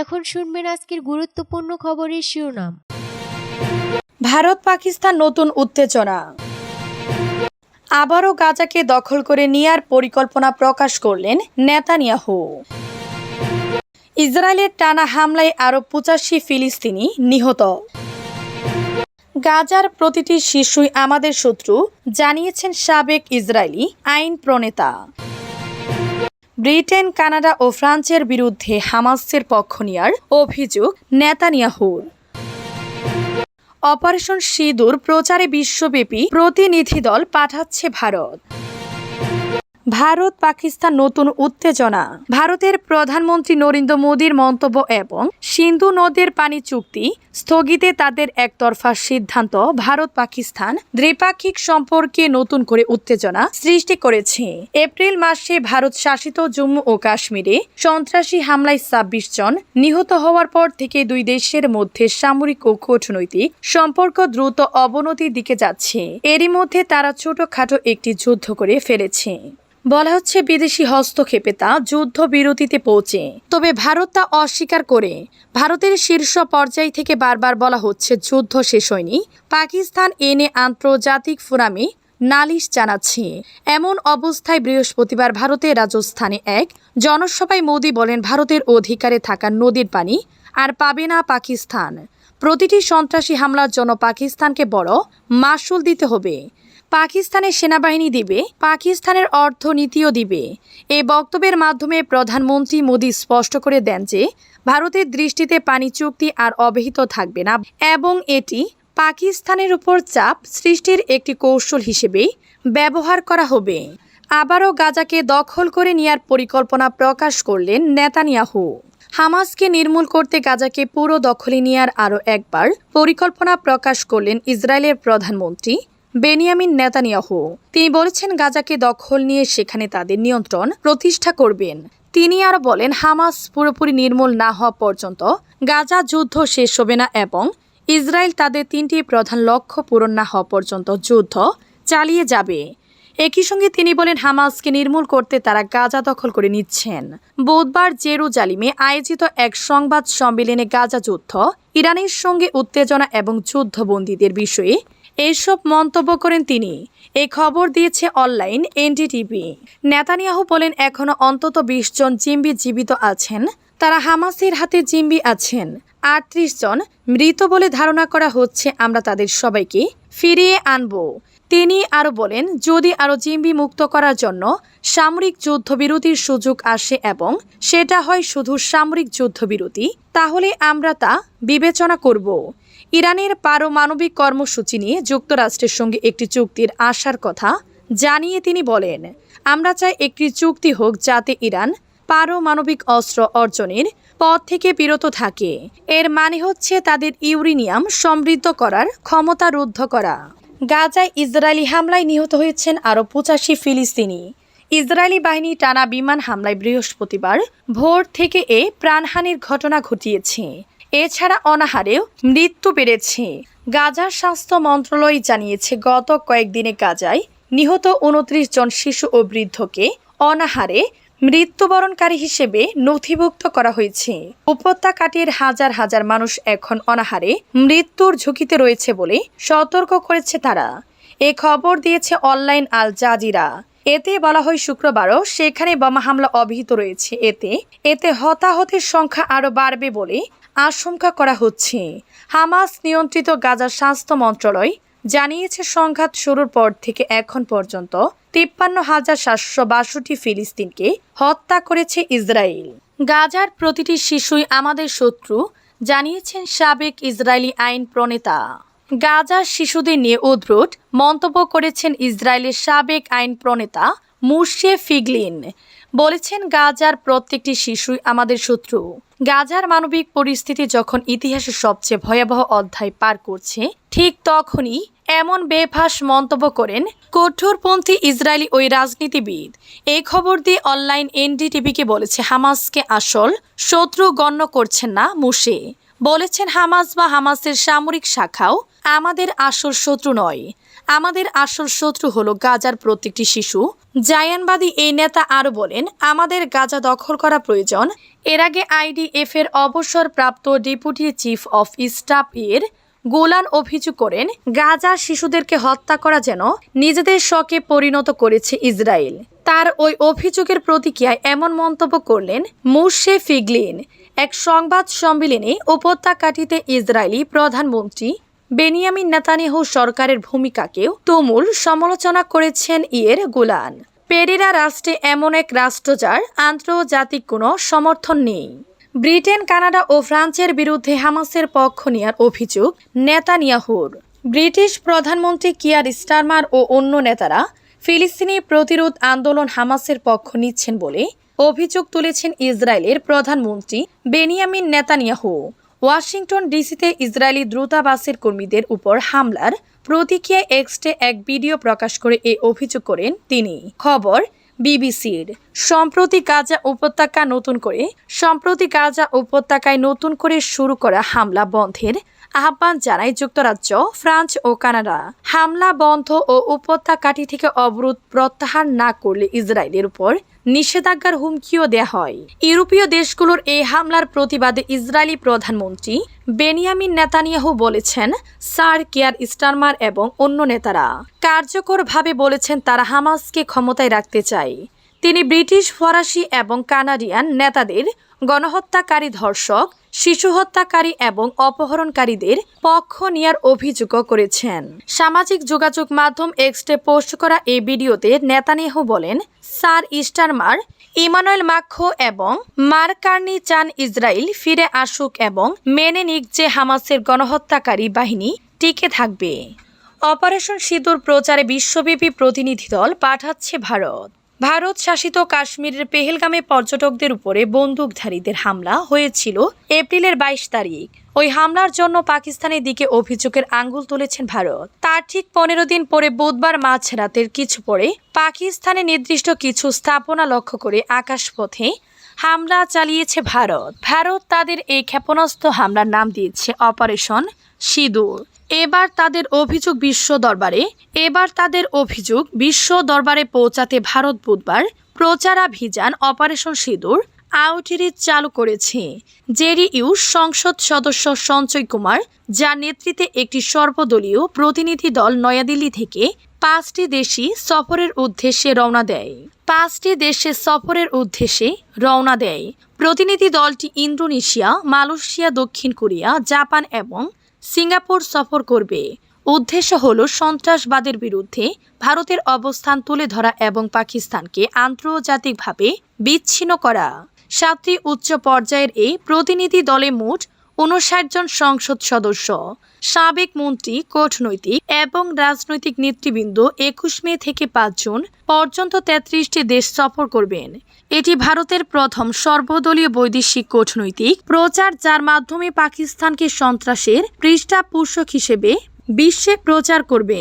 এখন শুনবেন আজকের গুরুত্বপূর্ণ খবরের শিরোনাম। ভারত পাকিস্তান নতুন উত্তেজনা। আবারও গাজাকে দখল করে নেয়ার পরিকল্পনা প্রকাশ করলেন নেতানিয়াহু। ইসরায়েলের টানা হামলায় আরও পঁচাশি ফিলিস্তিনি নিহত। গাজার প্রতিটি শিশুই আমাদের শত্রু, জানিয়েছেন সাবেক ইসরায়েলি আইন প্রণেতা ব্রিটেন, কানাডা ও ফ্রান্সের বিরুদ্ধে হামাসের পক্ষ নেয়ার অভিযোগ নেতানিয়াহুর। অপারেশন সিঁদুর প্রচারে বিশ্বব্যাপী প্রতিনিধি দল পাঠাচ্ছে ভারত। ভারত পাকিস্তান নতুন উত্তেজনা। ভারতের প্রধানমন্ত্রী নরেন্দ্র মোদীর মন্তব্য এবং সিন্ধু নদের পানি চুক্তি স্থগিতে তাদের একতরফা সিদ্ধান্ত ভারত পাকিস্তান দ্বিপাক্ষিক সম্পর্কে নতুন করে উত্তেজনা সৃষ্টি করেছে। এপ্রিল মাসে ভারত শাসিত জম্মু ও কাশ্মীরে সন্ত্রাসী হামলায় ছাব্বিশ জন নিহত হওয়ার পর থেকে দুই দেশের মধ্যে সামরিক ও কূটনৈতিক সম্পর্ক দ্রুত অবনতির দিকে যাচ্ছে। এরই মধ্যে তারা ছোটখাটো একটি যুদ্ধ করে ফেলেছে। বলা হচ্ছে বিদেশি হস্তক্ষেপে তা যুদ্ধবিরতিতে পৌঁছে। তবে ভারত তা অস্বীকার করে। ভারতের শীর্ষ পর্যায় থেকে বারবার বলা হচ্ছে যুদ্ধ শেষ হয়নি। পাকিস্তান এনে আন্তর্জাতিক ফোরামে নালিশ জানাচ্ছে। এমন অবস্থায় বৃহস্পতিবার ভারতের রাজস্থানে এক জনসভায় মোদী বলেন, ভারতের অধিকারে থাকা নদীর পানি আর পাবে না পাকিস্তান। প্রতিটি সন্ত্রাসী হামলার জন্য পাকিস্তানকে বড় মাসুল দিতে হবে। পাকিস্তানের সেনাবাহিনী দিবে, পাকিস্তানের অর্থনীতিও দিবে। এই বক্তব্যের মাধ্যমে প্রধানমন্ত্রী মোদী স্পষ্ট করে দেন যে, ভারতের দৃষ্টিতে পানি চুক্তি আর অবহিত থাকবে না এবং এটি পাকিস্তানের উপর চাপ সৃষ্টির একটি কৌশল হিসেবে ব্যবহার করা হবে। আবারও গাজাকে দখল করে নেয়ার পরিকল্পনা প্রকাশ করলেন নেতানিয়াহু। হামাসকে নির্মূল করতে গাজাকে পুরো দখলে নেয়ার আরও একবার পরিকল্পনা প্রকাশ করলেন ইসরায়েলের প্রধানমন্ত্রী বেনিয়ামিন নেতানিয়াহু। তিনি বলেছেন, গাজাকে দখল নিয়ে সেখানে তাদের নিয়ন্ত্রণ প্রতিষ্ঠা করবেন। তিনি আরও বলেন, হামাস পুরোপুরি নির্মূল না হওয়া পর্যন্ত গাজা যুদ্ধ শেষ হবে না এবং ইসরায়েল তাদের তিনটি প্রধান লক্ষ্য পূরণ না হওয়া পর্যন্ত যুদ্ধ চালিয়ে যাবে। একই সঙ্গে তিনি বলেন, হামাসকে নির্মূল করতে তারা গাজা দখল করে নিচ্ছেন। বুধবার জেরুজালিমে আয়োজিত এক সংবাদ সম্মেলনে গাজা যুদ্ধ, ইরানের সঙ্গে উত্তেজনা এবং যুদ্ধবন্দীদের বিষয়ে এসব মন্তব্য করেন তিনি। এই খবর দিয়েছে অনলাইন এনডিটিভি। নেতানিয়াহু বলেন এখনও অন্তত বিশ জন জিম্বি জীবিত আছেন। তারা হামাসের হাতে জিম্বি আছেন। আটত্রিশ জন মৃত বলে ধারণা করা হচ্ছে, আমরা তাদের সবাইকে ফিরিয়ে আনব। তিনি আরও বলেন, যদি আরও জিম্বি মুক্ত করার জন্য সামরিক যুদ্ধবিরতির সুযোগ আসে এবং সেটা হয় শুধু সামরিক যুদ্ধবিরতি, তাহলে আমরা তা বিবেচনা করব। ইরানের পারমাণবিক কর্মসূচি নিয়ে যুক্তরাষ্ট্রের সঙ্গে একটি চুক্তির আসার কথা জানিয়ে তিনি বলেন, আমরা চাই একটি চুক্তি হোক যাতে ইরান পারমাণবিক অস্ত্র অর্জনের পথ থেকে বিরত থাকে। এর মানে হচ্ছে তাদের ইউরেনিয়াম সমৃদ্ধ করার ক্ষমতা রুদ্ধ করা। গাজায় ইসরায়েলি হামলায় নিহত হয়েছেন আরও পঁচাশি ফিলিস্তিনি। ইসরায়েলি বাহিনী টানা বিমান হামলায় বৃহস্পতিবার ভোর থেকে এ প্রাণহানির ঘটনা ঘটিয়েছে। এছাড়া অনাহারেও মৃত্যু বেড়েছে গাজার স্বাস্থ্য মন্ত্রণালয় জানিয়েছে, গত কয়েকদিনে গাজায় নিহত উনত্রিশ জন শিশু ও বৃদ্ধকে অনাহারে মৃত্যুবরণকারী হিসেবে নথিভুক্ত করা হয়েছে। উপত্যকাটির হাজার হাজার মানুষ এখন অনাহারে, মৃত্যুর ঝুঁকিতে রয়েছে বলে সতর্ক করেছে তারা। এ খবর দিয়েছে অনলাইন আল জাজিরা। এতে বলা হয় শুক্রবারও সেখানে বোমা হামলা অব্যাহত রয়েছে। এতে এতে হতাহতের সংখ্যা আরও বাড়বে বলে আশঙ্কা করা হচ্ছে। হামাস নিয়ন্ত্রিত গাজার স্বাস্থ্য মন্ত্রণালয় জানিয়েছে, সংঘাত শুরুর পর থেকে এখন পর্যন্ত তিপ্পান্ন হাজার সাতশো বাষট্টি ফিলিস্তিনকে হত্যা করেছে ইসরায়েল। গাজার প্রতিটি শিশুই আমাদের শত্রু, জানিয়েছেন সাবেক ইসরায়েলি আইন প্রণেতা। গাজার শিশুদের নিয়ে উদ্ভুট মন্তব্য করেছেন ইসরায়েলের সাবেক আইন প্রণেতা মুর্শে ফিগলিন। বলেছেন, গাজার প্রত্যেকটি শিশুই আমাদের শত্রু। গাজার মানবিক পরিস্থিতি যখন ইতিহাসের সবচেয়ে ভয়াবহ অধ্যায় পার করছে, ঠিক তখনই এমন বেফাস মন্তব্য করেন কঠোরপন্থী ইসরায়েলি ওই রাজনীতিবিদ। এই খবর দিয়ে অনলাইন এনডিটিভিকে বলেছে, হামাসকে আসল শত্রু গণ্য করছেন না মুশে বলেছেন হামাস বা হামাসের সামরিক শাখাও আমাদের আসল শত্রু নয়। আমাদের আসল শত্রু হলো গাজার প্রত্যেকটি শিশু। জায়ানবাদী এই নেতা আরও বলেন, আমাদের গাজা দখল করা প্রয়োজন। এর আগে আইডিএফ এর অবসরপ্রাপ্ত ডেপুটি চিফ অফ স্টাফ এর গোলান অভিযোগ করেন গাজার শিশুদেরকে হত্যা করা যেন নিজেদের শখে পরিণত করেছে ইসরায়েল। তার ওই অভিযোগের প্রতিক্রিয়ায় এমন মন্তব্য করলেন মুর্শে ফিগলিন। এক সংবাদ সম্মেলনে উপত্যকাটিতে ইসরায়েলি প্রধানমন্ত্রী বেনিয়ামিন নেতানিয়াহু সরকারের ভূমিকাকেও তুমুল সমালোচনা করেছেন ইয়ের গোলান। পেরেরা রাষ্ট্রে এমন এক রাষ্ট্র যার আন্তর্জাতিক কোনো সমর্থন নেই। ব্রিটেন, কানাডা ও ফ্রান্সের বিরুদ্ধে হামাসের পক্ষ নেয়ার অভিযোগ নেতানিয়াহুর। ব্রিটিশ প্রধানমন্ত্রী কিয়ার স্টারমার ও অন্য নেতারা ফিলিস্তিনি প্রতিরোধ আন্দোলন হামাসের পক্ষ নিচ্ছেন বলে অভিযোগ তুলেছেন ইসরায়েলের প্রধানমন্ত্রী বেনিয়ামিন নেতানিয়াহু। ওয়াশিংটন ডিসিতে ইসরায়েলি দ্রুতাবাসের কর্মীদের উপর হামলার প্রতিক্রিয়া এক্সটে এক ভিডিও প্রকাশ করে এ অভিযোগ করেন তিনি। খবর, বিবিসির। সম্প্রতি গাজা উপত্যকা নতুন করে, সম্প্রতি গাজা উপত্যকায় নতুন করে শুরু করা হামলা বন্ধের আহ্বান জানায় যুক্তরাজ্য, ফ্রান্স ও কানাডা। হামলা বন্ধ ও উপত্যকাটি থেকে অবরোধ প্রত্যাহার না করলে ইসরায়েলের উপর নিষেধাজ্ঞার হুমকিও দেয়া হয়। ইউরোপীয় দেশগুলোর এই হামলার প্রতিবাদে ইসরায়েলি প্রধানমন্ত্রী বেনিয়ামিন নেতানিয়াহু বলেছেন, সার, কেয়ার স্টারমার এবং অন্য নেতারা কার্যকরভাবে বলেছেন তারা হামাসকে ক্ষমতায় রাখতে চায়। তিনি ব্রিটিশ, ফরাসি এবং কানাডিয়ান নেতাদের গণহত্যাকারী ধর্ষক, শিশু হত্যাকারী এবং অপহরণকারীদের পক্ষ নেয়ার অভিযোগও করেছেন। সামাজিক যোগাযোগ মাধ্যম এক্সটে পোস্ট করা এই ভিডিওতে নেতানিয়াহু বলেন, স্যার ইস্টারমার, ইমানুয়েল মাখো এবং মারকার্নি চান ইসরায়েল ফিরে আসুক এবং মেনে নিক যে হামাসের গণহত্যাকারী বাহিনী টিকে থাকবে। অপারেশন সিঁদুর প্রচারে বিশ্বব্যাপী প্রতিনিধি দল পাঠাচ্ছে ভারত। ভারত শাসিত কাশ্মীরের পেহেলগামে পর্যটকদের উপরে বন্দুকধারীদের হামলা হয়েছিল এপ্রিলের বাইশ তারিখ। ওই হামলার জন্য পাকিস্তানের দিকে অভিযোগের আঙ্গুল তুলেছেন ভারত। তার ঠিক পনেরো দিন পরে বুধবার মাঝরাতের কিছু পরে পাকিস্তানে নির্দিষ্ট কিছু স্থাপনা লক্ষ্য করে আকাশপথে হামলা চালিয়েছে ভারত। ভারত তাদের এই ক্ষেপণাস্ত্র হামলার নাম দিয়েছে অপারেশন সিঁদুর। এবার তাদের অভিযোগ বিশ্ব দরবারে, এবার তাদের অভিযোগ বিশ্ব দরবারে পৌঁছাতে ভারত বুধবার প্রচারাভিযান অপারেশন সিঁদুর আউটরিচ চালু করেছে। জেডিইউ সংসদ সদস্য সঞ্চয় কুমার, যার নেতৃত্বে একটি সর্বদলীয় প্রতিনিধি দল নয়াদিল্লি থেকে পাঁচটি দেশি সফরের উদ্দেশ্যে রওনা দেয়। পাঁচটি দেশে সফরের উদ্দেশ্যে রওনা দেয়। প্রতিনিধি দলটি ইন্দোনেশিয়া, মালয়েশিয়া, দক্ষিণ কোরিয়া, জাপান এবং সিঙ্গাপুর সফর করবে। উদ্দেশ্য হল সন্ত্রাসবাদের বিরুদ্ধে ভারতের অবস্থান তুলে ধরা এবং পাকিস্তানকে আন্তর্জাতিকভাবে বিচ্ছিন্ন করা। সাতটি উচ্চ পর্যায়ের এই প্রতিনিধি দলে মোট উনষাট জন সংসদ সদস্য, সাবেক মন্ত্রী, কূটনৈতিক এবং রাজনৈতিক নেতৃবৃন্দ একুশ মে থেকে পাঁচ জুন পর্যন্ত তেত্রিশটি দেশ সফর করবেন। এটি ভারতের প্রথম সর্বদলীয় বৈদেশিক কূটনৈতিক প্রচার, যার মাধ্যমে পাকিস্তানকে সন্ত্রাসের পৃষ্ঠাপোষক হিসেবে বিশ্বে প্রচার করবে।